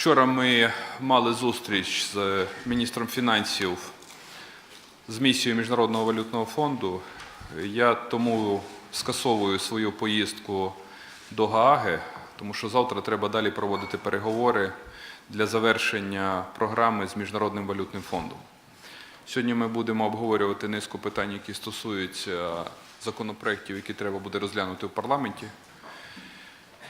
Вчора ми мали зустріч з міністром фінансів з місією Міжнародного валютного фонду. Я тому скасовую свою поїздку до Гааги, тому що завтра треба далі проводити переговори для завершення програми з Міжнародним валютним фондом. Сьогодні ми будемо обговорювати низку питань, які стосуються законопроєктів, які треба буде розглянути в парламенті.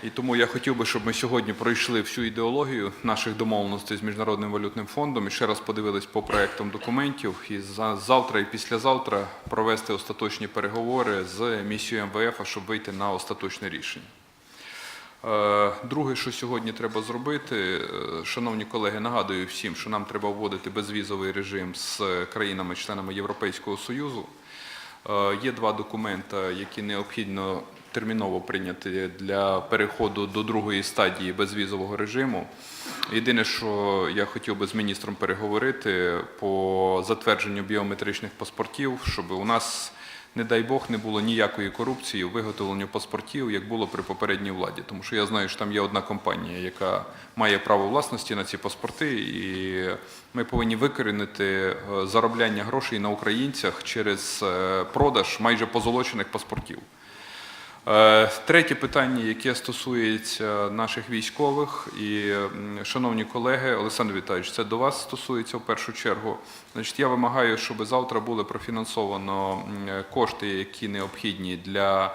І тому я хотів би, щоб ми сьогодні пройшли всю ідеологію наших домовленостей з Міжнародним валютним фондом і ще раз подивились по проектам документів і за- завтра і післязавтра провести остаточні переговори з місією МВФ, щоб вийти на остаточне рішення. Е, Друге, що сьогодні треба зробити, е, шановні колеги, нагадую всім, що нам треба вводити безвізовий режим з країнами-членами Європейського Союзу. Е, Є два документи, які необхідно терміново прийняти для переходу до другої стадії безвізового режиму. Єдине, що я хотів би з міністром переговорити по затвердженню біометричних паспортів, щоб у нас, не дай Бог, не було ніякої корупції у виготовленні паспортів, як було при попередній владі. Тому що я знаю, що там є одна компанія, яка має право власності на ці паспорти, і ми повинні викорінити е, заробляння грошей на українцях через е, продаж майже позолочених паспортів. Е, Третє питання, яке стосується наших військових, і, шановні колеги, Олександр Віталійович, це до вас стосується в першу чергу. Значить, я вимагаю, щоб завтра були профінансовано кошти, які необхідні для е,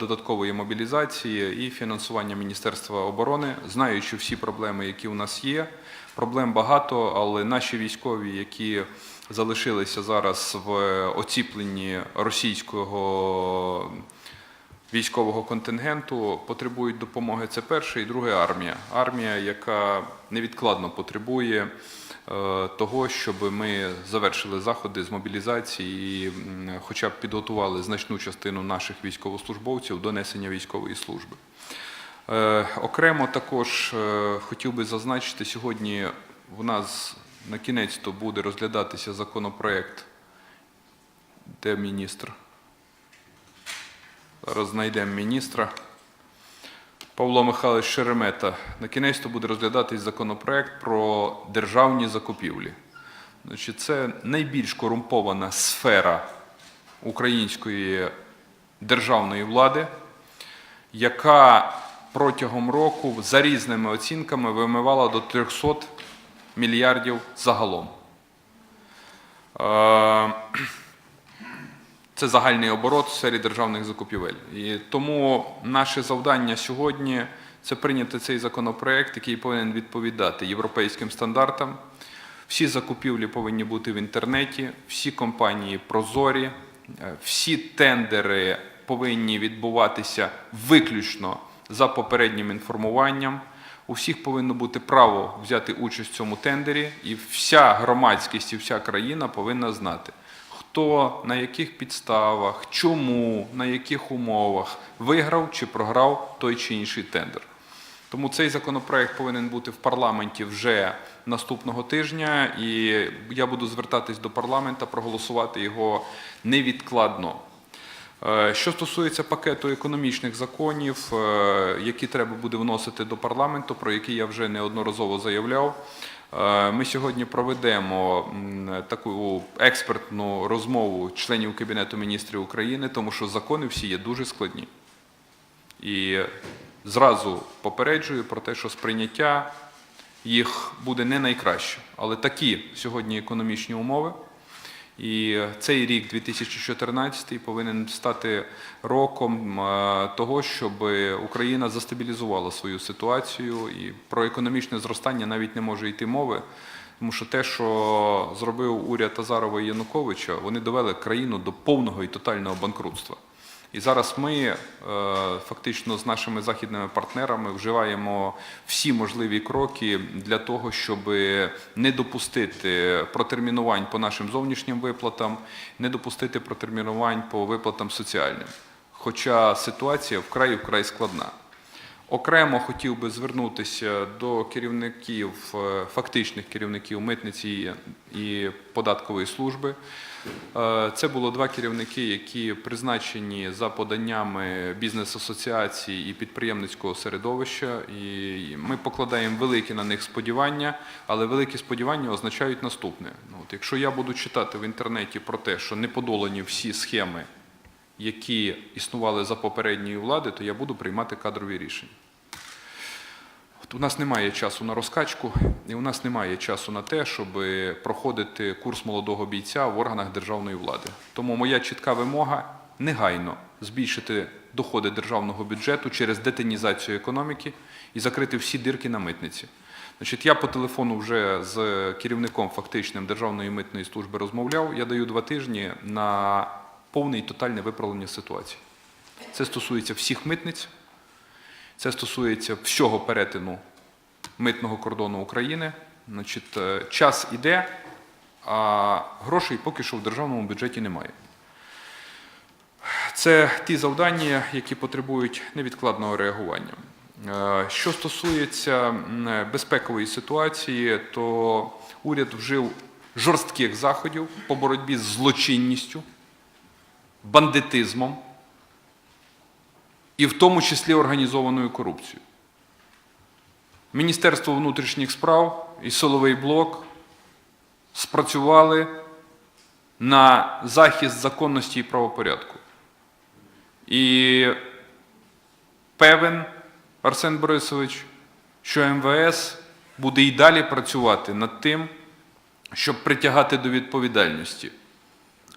додаткової мобілізації і фінансування Міністерства оборони, знаючи всі проблеми, які у нас є. Проблем багато, але наші військові, які залишилися зараз в оціпленні російського військового контингенту потребують допомоги. Це перша і друга армія. Армія, яка невідкладно потребує е, того, щоб ми завершили заходи з мобілізації і хоча б підготували значну частину наших військовослужбовців до несення військової служби. Е, Окремо також е, хотів би зазначити, сьогодні в нас на кінець то буде розглядатися законопроект, де міністр. Зараз знайдемо міністра. Павло Михайлович Шеремета. На кінець то буде розглядатись законопроект про державні закупівлі. Значить, це найбільш корумпована сфера української державної влади, яка протягом року за різними оцінками вимивала до 300 мільярдів загалом. Це загальний оборот в сфері державних закупівель. І тому наше завдання сьогодні це прийняти цей законопроект, який повинен відповідати європейським стандартам. Всі закупівлі повинні бути в інтернеті, всі компанії прозорі, е, всі тендери повинні відбуватися виключно за попереднім інформуванням. У всіх повинно бути право взяти участь в цьому тендері, і вся громадськість і вся країна повинна знати, хто на яких підставах, чому, на яких умовах виграв чи програв той чи інший тендер. Тому цей законопроект повинен бути в парламенті вже наступного тижня, і я буду звертатись до парламента, проголосувати його невідкладно. Е, Що стосується пакету економічних законів, е, які треба буде вносити до парламенту, про які я вже неодноразово заявляв, ми сьогодні проведемо таку експертну розмову членів Кабінету міністрів України, тому що закони всі є дуже складні. І зразу попереджую про те, що сприйняття їх буде не найкраще. Але такі сьогодні економічні умови. І цей рік, 2014, повинен стати роком е, того, щоб Україна застабілізувала свою ситуацію. І про економічне зростання навіть не може йти мови. Тому що те, що зробив уряд Азарова і Януковича, вони довели країну до повного і тотального банкрутства. І зараз ми е, фактично з нашими західними партнерами вживаємо всі можливі кроки для того, щоб не допустити протермінувань по нашим зовнішнім виплатам, не допустити протермінувань по виплатам соціальним. Хоча ситуація вкрай вкрай складна. Окремо хотів би звернутися до керівників, е, фактичних керівників митниці і податкової служби. Е, Це було два керівники, які призначені за поданнями бізнес-асоціацій і підприємницького середовища. І ми покладаємо великі на них сподівання, але великі сподівання означають наступне: ну, от якщо я буду читати в інтернеті про те, що не подолані всі схеми які існували за попередньої влади, то я буду приймати кадрові рішення. От у нас немає часу на розкачку, і у нас немає часу на те, щоб проходити курс молодого бійця в органах державної влади. Тому моя чітка вимога негайно збільшити доходи державного бюджету через детинізацію економіки і закрити всі дирки на митниці. Значить, я по телефону вже з керівником фактичним Державної митної служби розмовляв. Я даю два тижні на повне і тотальне виправлення ситуації. Це стосується всіх митниць, це стосується всього перетину митного кордону України. Значить, е, час іде, а грошей поки що в державному бюджеті немає. Це ті завдання, які потребують невідкладного реагування. Е, Що стосується безпекової ситуації, то уряд вжив жорстких заходів по боротьбі з злочинністю, бандитизмом і в тому числі організованою корупцією. Міністерство внутрішніх справ і силовий блок спрацювали на захист законності і правопорядку. І певен Арсен Борисович, що МВС буде і далі працювати над тим, щоб притягати до відповідальності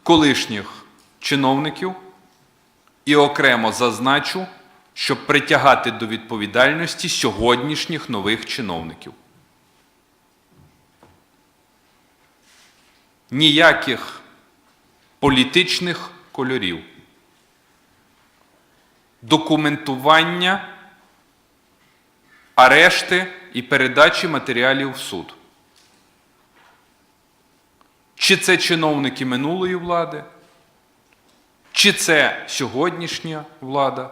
колишніх чиновників і окремо зазначу, щоб притягати до відповідальності сьогоднішніх нових чиновників. Ніяких політичних кольорів. Документування, арешти і передачі матеріалів в суд. Чи це чиновники минулої влади, чи це сьогоднішня влада,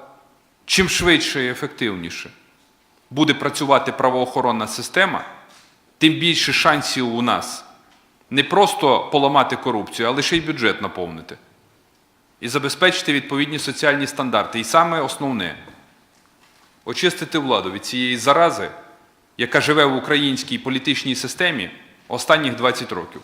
чим швидше і ефективніше буде працювати правоохоронна система, тим більше шансів у нас не просто поламати корупцію, а лише й бюджет наповнити і забезпечити відповідні соціальні стандарти. І саме основне очистити владу від цієї зарази, яка живе в українській політичній системі останніх 20 років.